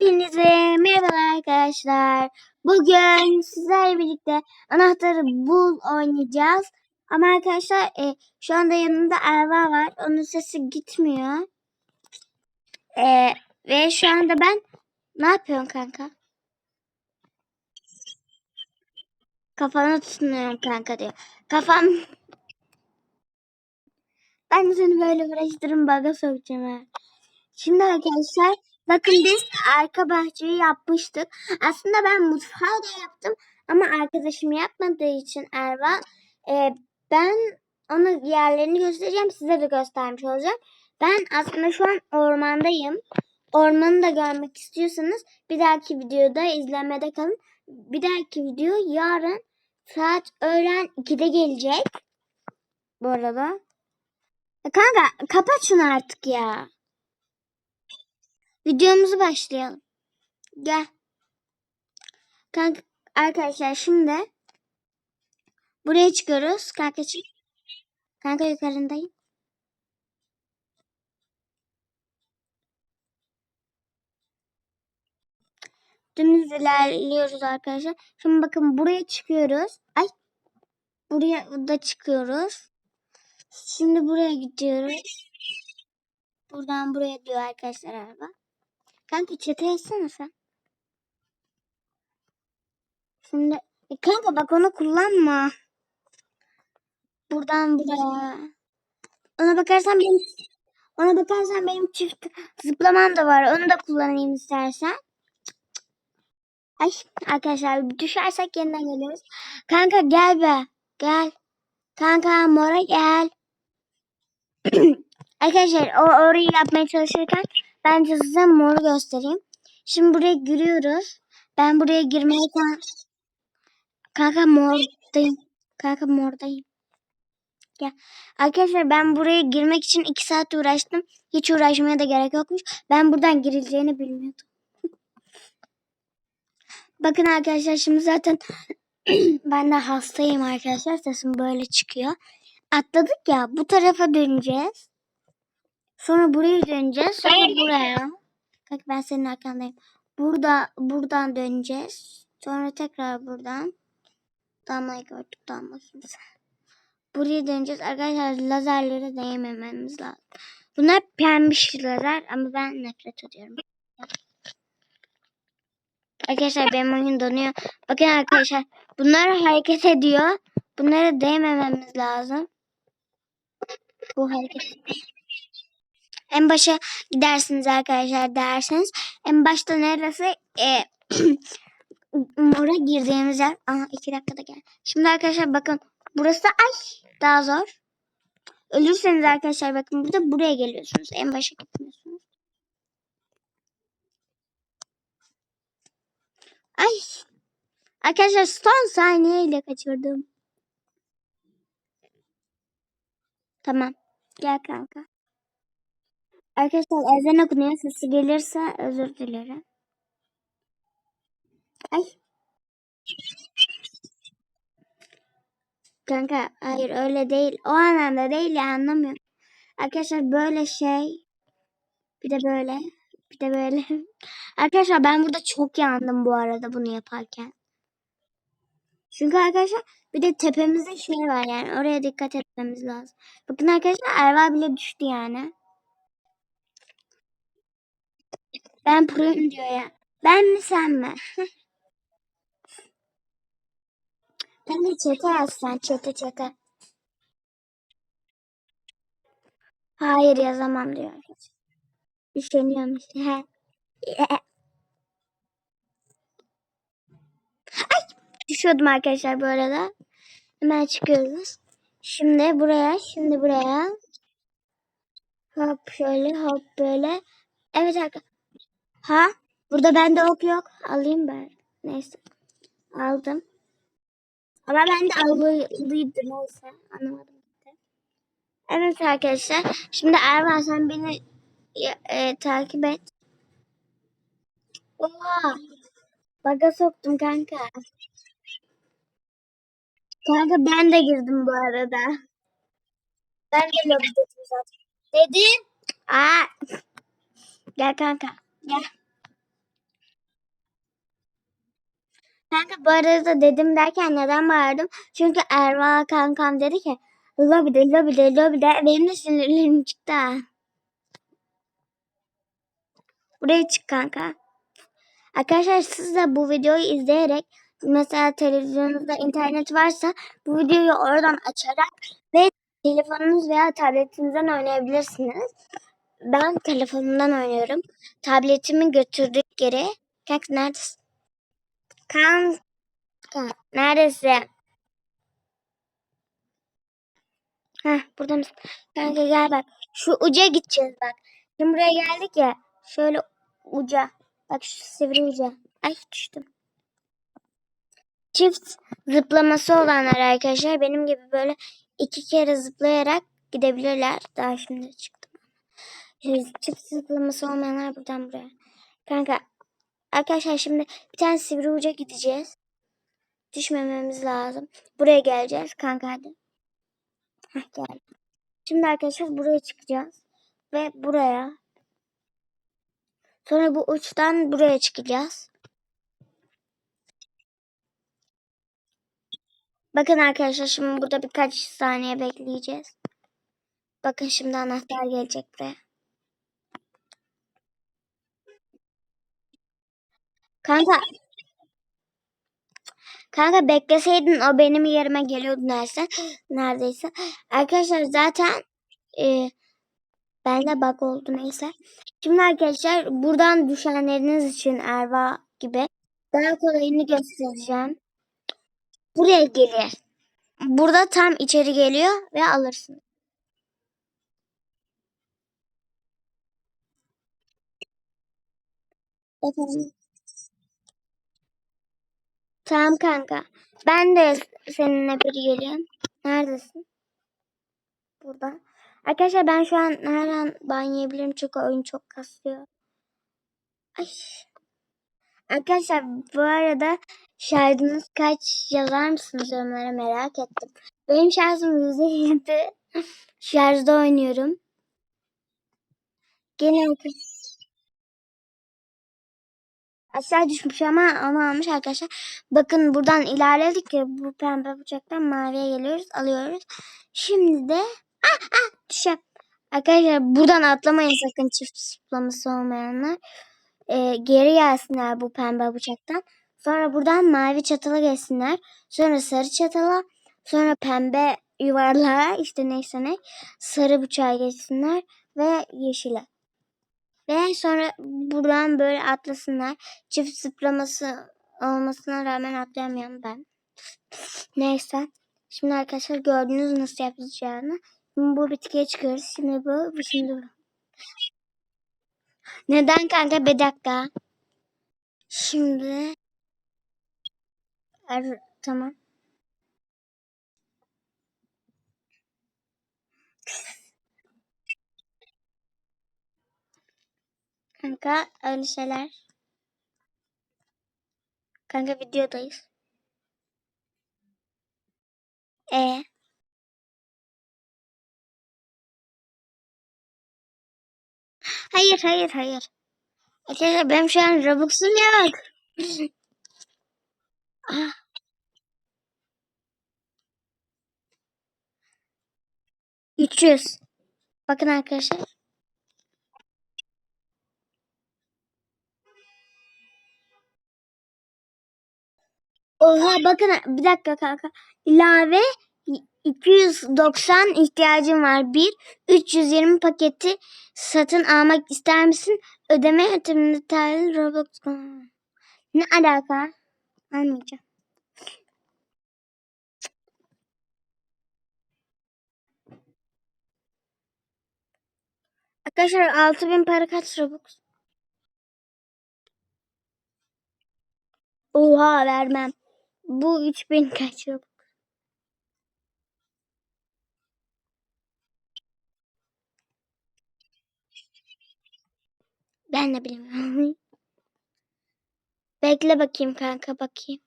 Hepinize merhaba arkadaşlar. Bugün sizlerle birlikte anahtarı bul oynayacağız. Ama arkadaşlar e, şu anda yanımda Erva var. Onun sesi gitmiyor. E, ve şu anda ben ne yapıyorum kanka? Kafanı tutunuyorum kanka diyor. Kafam ben seni böyle uğraştırırım baga sokacağım ha. Şimdi arkadaşlar bakın biz arka bahçeyi yapmıştık. Aslında ben mutfağı da yaptım ama arkadaşım yapmadığı için Erva e, ben ona yerlerini göstereceğim size de göstermiş olacağım. Ben aslında şu an ormandayım. Ormanı da görmek istiyorsanız bir dahaki videoda izlemede kalın. Bir dahaki video yarın saat öğlen 2'de gelecek. Bu arada. E Kanka kapat şunu artık ya. Videomuzu başlayalım. Gel. Kanka arkadaşlar şimdi buraya çıkıyoruz. Kanka çık. Kanka yukarındayım. Dümdüz ilerliyoruz arkadaşlar. Şimdi bakın buraya çıkıyoruz. Ay. Buraya da çıkıyoruz. Şimdi buraya gidiyoruz. Buradan buraya diyor arkadaşlar araba. Kanka çete yazsana sen. Şimdi e kanka bak onu kullanma. Buradan buraya. Ona bakarsan benim ona bakarsan benim çift zıplamam da var. Onu da kullanayım istersen. Ay arkadaşlar düşersek yeniden geliyoruz. Kanka gel be. Gel. Kanka mora gel. arkadaşlar o orayı yapmaya çalışırken bence size moru göstereyim. Şimdi buraya giriyoruz. Ben buraya girmeye kan Kanka mordayım. Kanka mordayım. Ya arkadaşlar ben buraya girmek için iki saat uğraştım. Hiç uğraşmaya da gerek yokmuş. Ben buradan girileceğini bilmiyordum. Bakın arkadaşlar şimdi zaten ben de hastayım arkadaşlar. Sesim böyle çıkıyor. Atladık ya bu tarafa döneceğiz. Sonra buraya döneceğiz. Sonra buraya. Bak ben senin arkandayım. Burada buradan döneceğiz. Sonra tekrar buradan. Damlayı gördük damlasını. Buraya döneceğiz. Arkadaşlar lazerlere değmememiz lazım. Bunlar pembiş lazer ama ben nefret ediyorum. Arkadaşlar benim oyun donuyor. Bakın arkadaşlar bunlar hareket ediyor. Bunlara değmememiz lazım. Bu hareket En başa gidersiniz arkadaşlar derseniz. En başta neresi? E, mora girdiğimiz yer. Aha iki dakikada gel. Şimdi arkadaşlar bakın burası ay daha zor. Ölürseniz arkadaşlar bakın burada buraya geliyorsunuz. En başa gitmiyorsunuz. Ay. Arkadaşlar son saniyeyle kaçırdım. Tamam. Gel kanka. Arkadaşlar ezan okunuyor. Sesi gelirse özür dilerim. Ay. Kanka hayır öyle değil. O anlamda değil ya anlamıyorum. Arkadaşlar böyle şey. Bir de böyle. Bir de böyle. Arkadaşlar ben burada çok yandım bu arada bunu yaparken. Çünkü arkadaşlar bir de tepemizde şey var yani oraya dikkat etmemiz lazım. Bakın arkadaşlar Erva bile düştü yani. Ben proyum diyor ya. Ben mi sen mi? ben de çete yazsan çete çete. Hayır yazamam diyor. Üşeniyorum işte. Ay düşüyordum arkadaşlar bu arada. Hemen çıkıyoruz. Şimdi buraya, şimdi buraya. Hop şöyle, hop böyle. Evet arkadaşlar. Ha? Burada bende ok yok. Alayım ben. Neyse. Aldım. Ama ben de almalıydı neyse. Anlamadım. Evet arkadaşlar. Şimdi Ervan sen beni e, takip et. Oha. Baga soktum kanka. Kanka ben de girdim bu arada. Ben geliyorum dedim zaten. Dedim. Aa. Gel kanka. Gel. Kanka bu arada dedim derken neden bağırdım? Çünkü Erva kankam dedi ki lobide lobide lobide benim de sinirlerim çıktı. Buraya çık kanka. Arkadaşlar siz de bu videoyu izleyerek mesela televizyonunuzda internet varsa bu videoyu oradan açarak ve telefonunuz veya tabletinizden oynayabilirsiniz. Ben telefonumdan oynuyorum. Tabletimin götürdüğü yere. Kanka neredesin? Kanka neredesin? Heh burada mısın? Kanka gel bak. Şu uca gideceğiz bak. Şimdi buraya geldik ya. Şöyle uca. Bak şu sivri uca. Ay düştüm. Çift zıplaması olanlar arkadaşlar benim gibi böyle iki kere zıplayarak gidebilirler. Daha şimdi çıktım. Çift zıplaması olmayanlar buradan buraya. Kanka arkadaşlar şimdi bir tane sivri uca gideceğiz. Düşmememiz lazım. Buraya geleceğiz kanka hadi. Heh, geldim. Şimdi arkadaşlar buraya çıkacağız. Ve buraya. Sonra bu uçtan buraya çıkacağız. Bakın arkadaşlar şimdi burada birkaç saniye bekleyeceğiz. Bakın şimdi anahtar gelecek buraya. Kanka. Kanka bekleseydin o benim yerime geliyordu neredeyse. Neredeyse. Arkadaşlar zaten e, bende bug oldu neyse. Şimdi arkadaşlar buradan düşenleriniz için Erva gibi daha kolayını göstereceğim. Buraya gelir. Burada tam içeri geliyor ve alırsın. Efendim? Tamam kanka. Ben de seninle bir geliyorum. Neredesin? Burada. Arkadaşlar ben şu an her an ban yiyebilirim çünkü oyun çok kasıyor. Ay. Arkadaşlar bu arada şarjınız kaç yazar mısınız yorumlara merak ettim. Benim şarjım %7. Şarjda oynuyorum. Gene arkadaşlar. Aşağı düşmüş ama onu almış arkadaşlar. Bakın buradan ilerledik ya bu pembe bıçaktan maviye geliyoruz alıyoruz. Şimdi de ah ah düşeceğim. Arkadaşlar buradan atlamayın sakın çift zıplaması olmayanlar. Ee, geri gelsinler bu pembe bıçaktan. Sonra buradan mavi çatala geçsinler. Sonra sarı çatala. Sonra pembe yuvarlığa işte neyse ne. Sarı bıçağa geçsinler. Ve yeşile. Ve sonra buradan böyle atlasınlar. Çift zıplaması olmasına rağmen atlayamayan ben. Neyse. Şimdi arkadaşlar gördünüz nasıl yapacağını. Şimdi bu bitkiye çıkıyoruz. Şimdi bu şimdi bu. Neden kanka? Bir dakika. Şimdi Er- tamam. Kanka öyle şeyler. Kanka videodayız. E Hayır hayır hayır. Arkadaşlar benim şu an Robux'um yok. Ah. Üç. Bakın arkadaşlar. Oha bakın bir dakika kanka. İlave 290 ihtiyacım var. Bir 320 paketi satın almak ister misin? Ödeme yönteminde tarih Robux. Ne alaka? Anlayacağım. Arkadaşlar 6000 para kaç Robux? Oha vermem. Bu 3000 kaç Robux? Ben de bilmiyorum. Bekle bakayım kanka bakayım.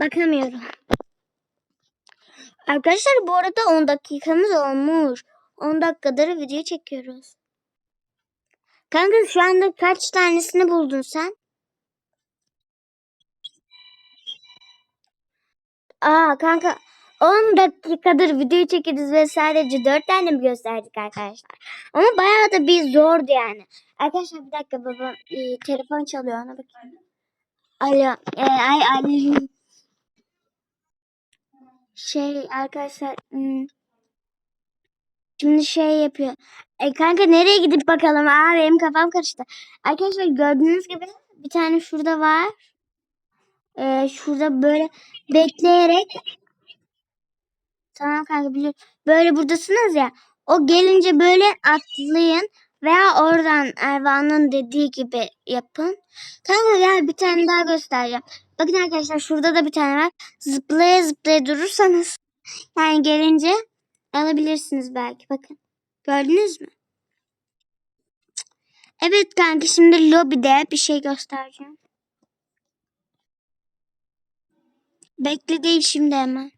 Bakamıyorum. Arkadaşlar bu arada 10 dakikamız olmuş. 10 dakikadır video çekiyoruz. Kanka şu anda kaç tanesini buldun sen? Aa kanka 10 dakikadır video çekeriz ve sadece 4 tane mi gösterdik arkadaşlar? Ama bayağı da bir zordu yani. Arkadaşlar bir dakika babam e, telefon çalıyor ona bakayım. Alo. E, ay ay. Şey arkadaşlar hmm, şimdi şey yapıyor. E kanka nereye gidip bakalım? Aa benim kafam karıştı. Arkadaşlar gördüğünüz gibi bir tane şurada var. Ee, şurada böyle bekleyerek Tamam kanka biliyorum. Böyle buradasınız ya. O gelince böyle atlayın veya oradan Ervan'ın dediği gibi yapın. Kanka gel bir tane daha göstereceğim. Bakın arkadaşlar şurada da bir tane var. Zıplaya zıplaya durursanız yani gelince alabilirsiniz belki. Bakın. Gördünüz mü? Evet kanka şimdi lobide bir şey göstereceğim. Bekle değil şimdi hemen.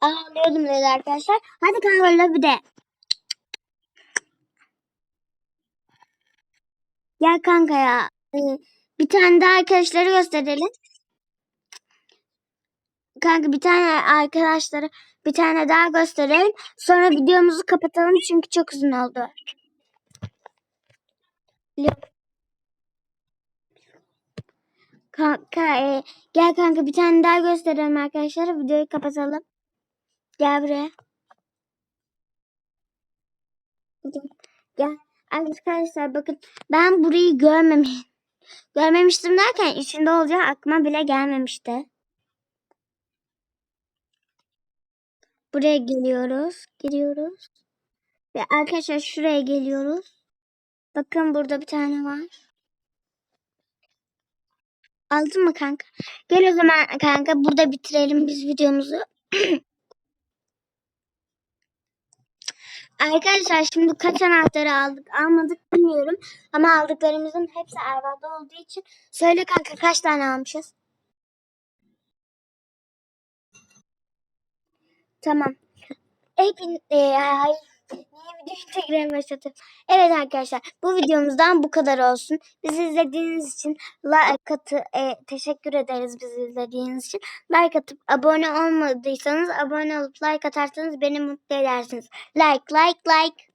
Ağlıyordum dedi arkadaşlar. Hadi kanka lobide. Gel kanka ya. Bir tane daha arkadaşları gösterelim. Kanka bir tane arkadaşları bir tane daha gösterelim. Sonra videomuzu kapatalım çünkü çok uzun oldu. Kanka e, gel kanka bir tane daha gösterelim arkadaşlar. Videoyu kapatalım. Gel buraya. Gel. Arkadaşlar bakın ben burayı görmemiş görmemiştim derken içinde olacağı aklıma bile gelmemişti. Buraya geliyoruz. Giriyoruz. Ve arkadaşlar şuraya geliyoruz. Bakın burada bir tane var. Aldın mı kanka? Gel o zaman kanka burada bitirelim biz videomuzu. Arkadaşlar şimdi kaç anahtarı aldık almadık bilmiyorum. Ama aldıklarımızın hepsi Erva'da olduğu için. Söyle kanka kaç tane almışız? Tamam. Hepin, e, ay, niye videoyu tekrar başlatıyorum? Evet arkadaşlar bu videomuzdan bu kadar olsun. Bizi izlediğiniz için like atı, e, teşekkür ederiz bizi izlediğiniz için. Like atıp abone olmadıysanız abone olup like atarsanız beni mutlu edersiniz. Like like like.